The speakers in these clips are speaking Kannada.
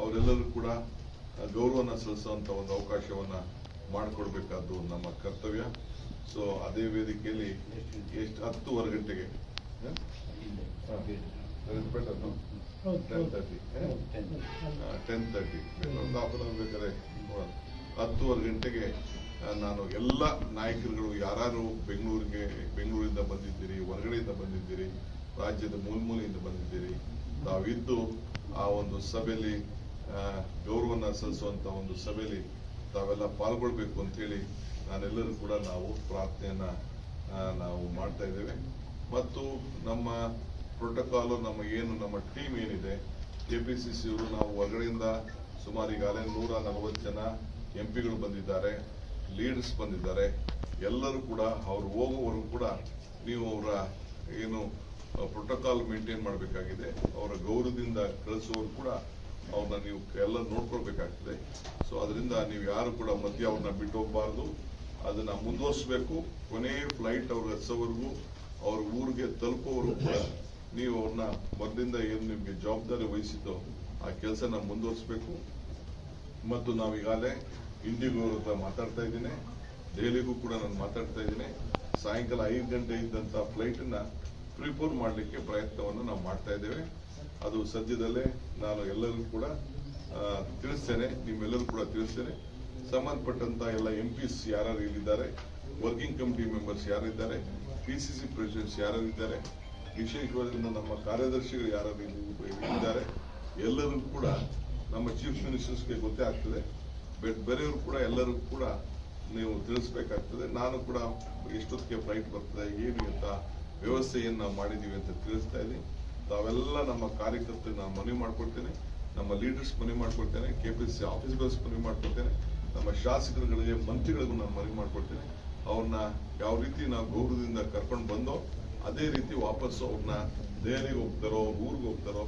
ಅವರೆಲ್ಲರೂ ಕೂಡ ಗೌರವನ ಸಲ್ಲಿಸುವಂತ ಒಂದು ಅವಕಾಶವನ್ನ ಮಾಡಿಕೊಡ್ಬೇಕಾದ್ದು ನಮ್ಮ ಕರ್ತವ್ಯ. ಸೊ ಅದೇ ವೇದಿಕೆಯಲ್ಲಿ ಎಷ್ಟು ಹತ್ತುವರೆ ಗಂಟೆಗೆ ಟೆನ್ ತರ್ಟಿ ತರ್ಟಿ ಬೇಕಾದ್ರೆ. ಹತ್ತುವರೆ ಗಂಟೆಗೆ ನಾನು ಎಲ್ಲ ನಾಯಕರುಗಳು ಯಾರು ಬೆಂಗಳೂರಿಗೆ, ಬೆಂಗಳೂರಿಂದ ಬಂದಿದ್ದೀರಿ, ಹೊರಗಡೆಯಿಂದ ಬಂದಿದ್ದೀರಿ, ರಾಜ್ಯದ ಮೂಲ ಮೂಲೆಯಿಂದ ಬಂದಿದ್ದೀರಿ, ತಾವಿದ್ದು ಆ ಒಂದು ಸಭೆಯಲ್ಲಿ ಗೌರವನ ಸಲ್ಲಿಸುವಂತ ಒಂದು ಸಭೆಯಲ್ಲಿ ತಾವೆಲ್ಲ ಪಾಲ್ಗೊಳ್ಬೇಕು ಅಂತ ಹೇಳಿ ನಾನೆಲ್ಲರೂ ಕೂಡ ನಾವು ಪ್ರಾರ್ಥನೆಯನ್ನ ನಾವು ಮಾಡ್ತಾ ಇದ್ದೇವೆ. ಮತ್ತು ನಮ್ಮ ಪ್ರೋಟೋಕಾಲ್ ನಮ್ಮ ಏನು, ನಮ್ಮ ಟೀಮ್ ಏನಿದೆ ಕೆಪಿಸಿಸಿ ಅವರು ನಾವು ಹೊರಗಡೆಯಿಂದ ಸುಮಾರು ಈಗಾಗಲೇ ನೂರ ನಲವತ್ತು ಜನ ಎಂಪಿಗಳು ಬಂದಿದ್ದಾರೆ ಲೀಡರ್ಸ್ ಬಂದಿದ್ದಾರೆ. ಎಲ್ಲರೂ ಕೂಡ ಅವ್ರು ಹೋಗುವವರೆಗೂ ಕೂಡ ನೀವು ಅವರ ಏನು ಪ್ರೋಟೋಕಾಲ್ ಮೇಂಟೈನ್ ಮಾಡಬೇಕಾಗಿದೆ. ಅವರ ಗೌರವದಿಂದ ಕಳಿಸುವವರು ಕೂಡ ಅವ್ರನ್ನ ನೀವು ಎಲ್ಲ ನೋಡ್ಕೊಳ್ಬೇಕಾಗ್ತದೆ. ಸೊ ಅದರಿಂದ ನೀವು ಯಾರು ಕೂಡ ಮಧ್ಯ ಅವ್ರನ್ನ ಬಿಟ್ಟು ಹೋಗಬಾರ್ದು ಅದನ್ನ ಮುಂದುವರಿಸಬೇಕು. ಕೊನೆ ಫ್ಲೈಟ್ ಅವ್ರ ಹಚ್ಚೋವರೆಗೂ ಅವ್ರ ಊರಿಗೆ ತಲುಪೋವರೆಗೂ ಕೂಡ ನೀವು ಅವ್ರನ್ನ ಮೊದಲಿಂದ ಏನು ನಿಮಗೆ ಜವಾಬ್ದಾರಿ ವಹಿಸಿದ್ದು ಆ ಕೆಲಸನ ಮುಂದುವರಿಸಬೇಕು. ಮತ್ತು ನಾವೀಗಾಗಲೇ ಇಂಡಿಗೋ ಅವ್ರ ಹತ್ರ ಮಾತಾಡ್ತಾ ಇದ್ದೀನಿ. ದೆಹಲಿಗೂ ಕೂಡ ನಾನು ಮಾತಾಡ್ತಾ ಇದ್ದೀನಿ. ಸಾಯಂಕಾಲ ಐದು ಗಂಟೆ ಇದ್ದಂತ ಫ್ಲೈಟ್ನ ಪ್ರಿಪೋರ್ ಮಾಡಲಿಕ್ಕೆ ಪ್ರಯತ್ನವನ್ನು ನಾವು ಮಾಡ್ತಾ ಇದ್ದೇವೆ. ಅದು ಸದ್ಯದಲ್ಲೇ ನಾನು ಎಲ್ಲರಿಗೂ ಕೂಡ ತಿಳಿಸ್ತೇನೆ, ನಿಮ್ಮೆಲ್ಲರೂ ಕೂಡ ತಿಳಿಸ್ತೇನೆ. ಸಂಬಂಧಪಟ್ಟಂತ ಎಲ್ಲ ಎಂ ಪಿಸ್ ಯಾರು ಇಲ್ಲಿದ್ದಾರೆ ವರ್ಕಿಂಗ್ ಕಮಿಟಿ ಮೆಂಬರ್ಸ್ ಯಾರಿದ್ದಾರೆ ಪಿ ಸಿ ಸಿ ಪ್ರೆಸಿಡೆಂಟ್ಸ್ ಯಾರಿದ್ದಾರೆ ವಿಶೇಷವಾದ ನಮ್ಮ ಕಾರ್ಯದರ್ಶಿಗಳು ಯಾರು ಇದ್ದಾರೆ ಎಲ್ಲರೂ ಕೂಡ ನಮ್ಮ ಚೀಫ್ ಮಿನಿಸ್ಟರ್ಸ್ಗೆ ಗೊತ್ತೇ ಆಗ್ತದೆ. ಬಟ್ ಬೇರೆಯವರು ಕೂಡ ಎಲ್ಲರೂ ಕೂಡ ನೀವು ತಿಳಿಸ್ಬೇಕಾಗ್ತದೆ. ನಾನು ಕೂಡ ಎಷ್ಟೊತ್ತಿಗೆ ಫ್ಲೈಟ್ ಬರ್ತದೆ, ಏನು ಅಂತ ವ್ಯವಸ್ಥೆಯನ್ನು ಮಾಡಿದ್ದೀವಿ ಅಂತ ತಿಳಿಸ್ತಾ ಇದ್ದೀನಿ. ತಾವೆಲ್ಲ ನಮ್ಮ ಕಾರ್ಯಕರ್ತರಿಗೆ ನಾನು ಮನವಿ ಮಾಡ್ಕೊಳ್ತೇನೆ ನಮ್ಮ ಲೀಡರ್ಸ್ ಮನವಿ ಮಾಡ್ಕೊಳ್ತೇನೆ ಕೆ ಪಿ ಸಿ ಆಫೀಸ್ಗಳ್ಸ್ ಮನವಿ ಮಾಡ್ಕೊಳ್ತೇನೆ ನಮ್ಮ ಶಾಸಕರುಗಳಿಗೆ, ಮಂತ್ರಿಗಳಿಗೂ ನಾನು ಮನವಿ ಮಾಡ್ಕೊಳ್ತೇನೆ ಅವ್ರನ್ನ ಯಾವ ರೀತಿ ನಾವು ಗೌರವದಿಂದ ಕರ್ಕೊಂಡು ಬಂದೋ, ಅದೇ ರೀತಿ ವಾಪಸ್ಸು ಅವ್ರನ್ನ ದೆಹಲಿಗೆ ಹೋಗ್ತಾರೋ, ಊರಿಗೆ ಹೋಗ್ತಾರೋ,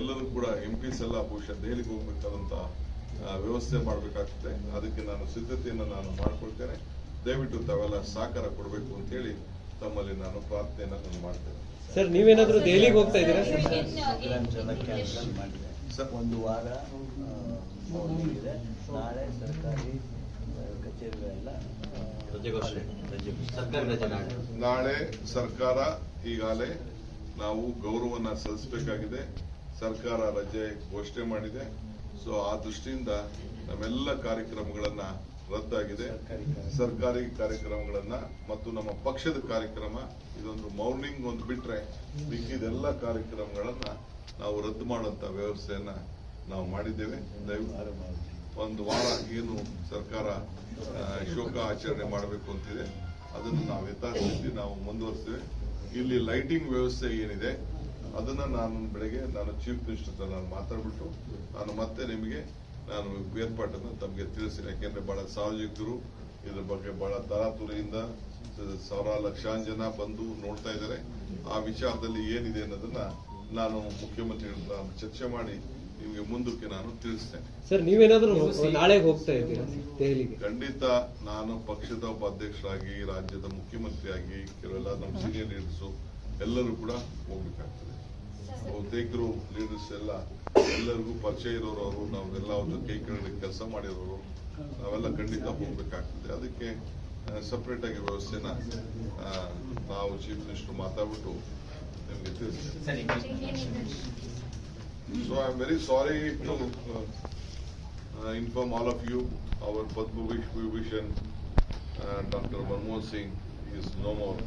ಎಲ್ಲರೂ ಕೂಡ ಎಂ ಪಿಸ್ ಎಲ್ಲ ಬಹುಶಃ ದೆಹಲಿಗೆ ಹೋಗ್ಬೇಕಾದಂತ ವ್ಯವಸ್ಥೆ ಮಾಡಬೇಕಾಗ್ತದೆ. ಅದಕ್ಕೆ ನಾನು ಸಿದ್ಧತೆಯನ್ನು ನಾನು ಮಾಡ್ಕೊಳ್ತೇನೆ ದಯವಿಟ್ಟು ತಾವೆಲ್ಲ ಸಹಕಾರ ಕೊಡಬೇಕು ಅಂತ ಹೇಳಿ ತಮ್ಮಲ್ಲಿ ನಾನು ಪ್ರಾರ್ಥನೆಯನ್ನು ನಾನು ಮಾಡ್ತೇನೆ. ಸರ್ ನೀವೇನಾದ್ರೂ ದೆಹಲಿಗೆ ಹೋಗ್ತಾ ಇದ್ದೀರಾ? ಮಾಡಿದೆ ಸರ್. ಒಂದು ವಾರ ಇದೆ. ನಾಳೆ ಸರ್ಕಾರಿ ಕಚೇರಿಗಳೆಲ್ಲ. ನಾಳೆ. ಸರ್ಕಾರ ಈಗಾಗಲೇ ನಾವು ಗೌರವನ ಸಲ್ಲಿಸಬೇಕಾಗಿದೆ. ಸರ್ಕಾರ ರಜೆ ಘೋಷಣೆ ಮಾಡಿದೆ. ಸೊ ಆ ದೃಷ್ಟಿಯಿಂದ ನಾವೆಲ್ಲ ಕಾರ್ಯಕ್ರಮಗಳನ್ನ ರದ್ದಾಗಿದೆ. ಸರ್ಕಾರಿ ಕಾರ್ಯಕ್ರಮ. ಸರ್ಕಾರಿ ಕಾರ್ಯಕ್ರಮಗಳನ್ನ ಮತ್ತು ನಮ್ಮ ಪಕ್ಷದ ಕಾರ್ಯಕ್ರಮ ಇದೊಂದು ಮೌರ್ನಿಂಗ್ ಒಂದು ಬಿಟ್ರೆ ಮಿಕ್ಕಿದೆಲ್ಲ ಕಾರ್ಯಕ್ರಮಗಳನ್ನ ನಾವು ರದ್ದು ಮಾಡುವಂತ ವ್ಯವಸ್ಥೆಯನ್ನ ನಾವು ಮಾಡಿದ್ದೇವೆ. ದಯವಿಟ್ಟು ಒಂದು ವಾರ ಏನು ಸರ್ಕಾರ ಶೋಕ ಆಚರಣೆ ಮಾಡಬೇಕು ಅಂತಿದೆ. ಅದನ್ನು ನಾವು ಯಥಾಸ್ಥಿತಿ ನಾವು ಮುಂದುವರಿಸ್ತೇವೆ ಇಲ್ಲಿ ಲೈಟಿಂಗ್ ವ್ಯವಸ್ಥೆ ಏನಿದೆ ಅದನ್ನ ನಾನು ಬೆಳಗ್ಗೆ ನಾನು ಚೀಫ್ ಮಿನಿಸ್ಟರ್ ನಾನು ಮಾತಾಡ್ಬಿಟ್ಟು ನಾನು ಮತ್ತೆ ನಿಮಗೆ ನಾನು ಏರ್ಪಾಟನ್ನು ತಮಗೆ ತಿಳಿಸಿಲ್ಲ. ಯಾಕೆಂದ್ರೆ ಬಹಳ ಸಾರ್ವಜನಿಕರು ಇದ್ರ ಬಗ್ಗೆ ಬಹಳ ತರಾತುರಿಯಿಂದ ಸಾವಿರ ಲಕ್ಷಾಂತರ ಜನ ಬಂದು ನೋಡ್ತಾ ಇದ್ದಾರೆ. ಆ ವಿಚಾರದಲ್ಲಿ ಏನಿದೆ ಅನ್ನೋದನ್ನ ನಾನು ಮುಖ್ಯಮಂತ್ರಿಗಳ ಚರ್ಚೆ ಮಾಡಿ ನಿಮಗೆ ಮುಂದಕ್ಕೆ ನಾನು ತಿಳಿಸ್ತೇನೆ. ಸರ್ ನೀವೇನಾದ್ರೂ ನಾಳೆ ಹೋಗ್ತಾ ಇದ್ದೀರಾ ದೆಹಲಿಗೆ? ಖಂಡಿತ ನಾನು ಪಕ್ಷದ ಉಪಾಧ್ಯಕ್ಷರಾಗಿ ರಾಜ್ಯದ ಮುಖ್ಯಮಂತ್ರಿಯಾಗಿ ಕೆಲವೆಲ್ಲ ನಮ್ಮ ಸೀನಿಯರ್ ಲೀಡರ್ಸು ಎಲ್ಲರೂ ಕೂಡ ಹೋಗ್ಬೇಕಾಗ್ತದೆ. ಬಹುತೇಕರು ಲೀಡರ್ಸ್ ಎಲ್ಲ ಎಲ್ಲರಿಗೂ ಪರಿಚಯ ಇರೋರು ಅವರು ನಾವೆಲ್ಲ ಅವ್ರ ಕೈ ಕೆಳಗಡೆ ಕೆಲಸ ಮಾಡಿರೋರು ನಾವೆಲ್ಲ ಖಂಡಿತ ಹೋಗ್ಬೇಕಾಗ್ತದೆ. ಅದಕ್ಕೆ ಸಪರೇಟ್ ಆಗಿ ವ್ಯವಸ್ಥೆನ ನಾವು ಚೀಫ್ ಮಿನಿಸ್ಟರ್ ಮಾತಾಡ್ಬಿಟ್ಟು ನಿಮಗೆ ತಿಳಿಸ್ತೇವೆ so I am very sorry to inform all of you our you, Vibhushan doctor Manmohan Singh is no more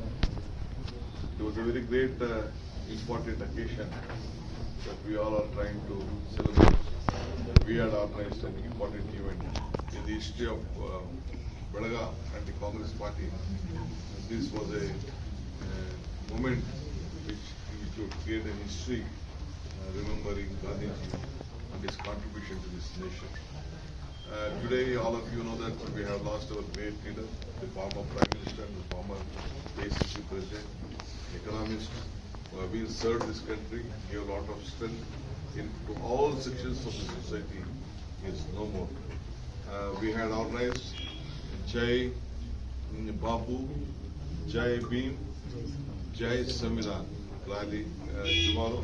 it was a very It important occasion that we all are trying to celebrate. We had organized an important event in the history of uh, and the Congress party. This was a uh, moment which, which would create a history uh, remembering Gandhiji and his contribution to this nation. Uh, Today, all of you know that we have lost our great leader, the former Prime Minister and the former ACC President, economist, have been served this country, gave a lot of strength into all sections of the society, is no more. Uh, We had organized Jai mm, Babu, Jai Bhim, Jai Samvidan rally uh, tomorrow.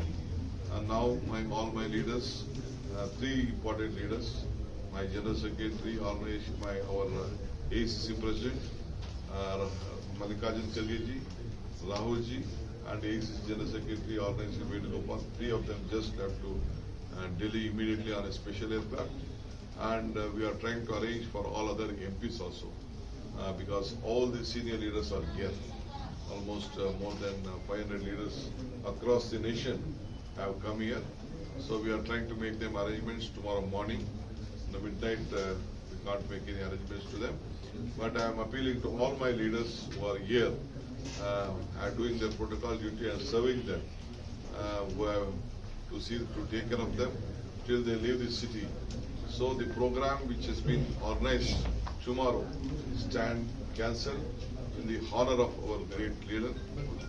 And now my, all my leaders uh, three important leaders, my general secretary, organization, my, our uh, ACC president, uh, Mallikarjun Kharge ji, Rahul ji, and ACC general secretary, organization Venugopal. Three of them just left to uh, Delhi immediately on a special aircraft. And uh, we are trying to arrange for all other MPs also, uh, because all the senior leaders are here. Almost uh, more than uh, 500 leaders across the nation have come here. So we are trying to make them arrangements tomorrow morning. In the midnight, uh, we can't make any arrangements to them. But I am appealing to all my leaders who are here, are doing their protocol duty and serving them, uh, to see, to take care of them till they leave the city. So the program which has been organized tomorrow stand cancelled in the honor of our great leader.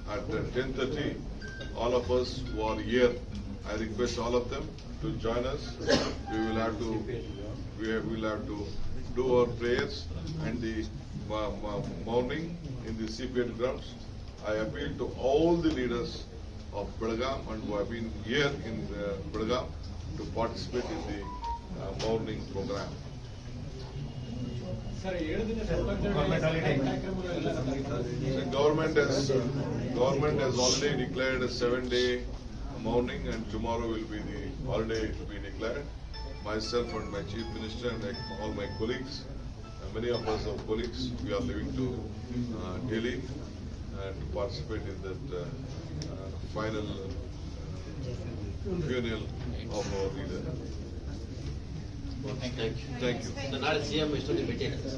At ten thirty, all of us who are here, I request all of them to join us. We will have to, we will have to do our prayers and the morning in the CPAT grounds, I appeal to all the leaders of Belgaum and who have been here in uh, to participate in the uh, morning program. The government has uh, government has already declared a seven-day morning, and tomorrow will be the holiday to be declared. Myself and my chief minister and all my colleagues many of us are colleagues. We are living to uh, Delhi uh, to participate in that uh, uh final uh, funeral of our leader. Thank you. Thank you. Thank you.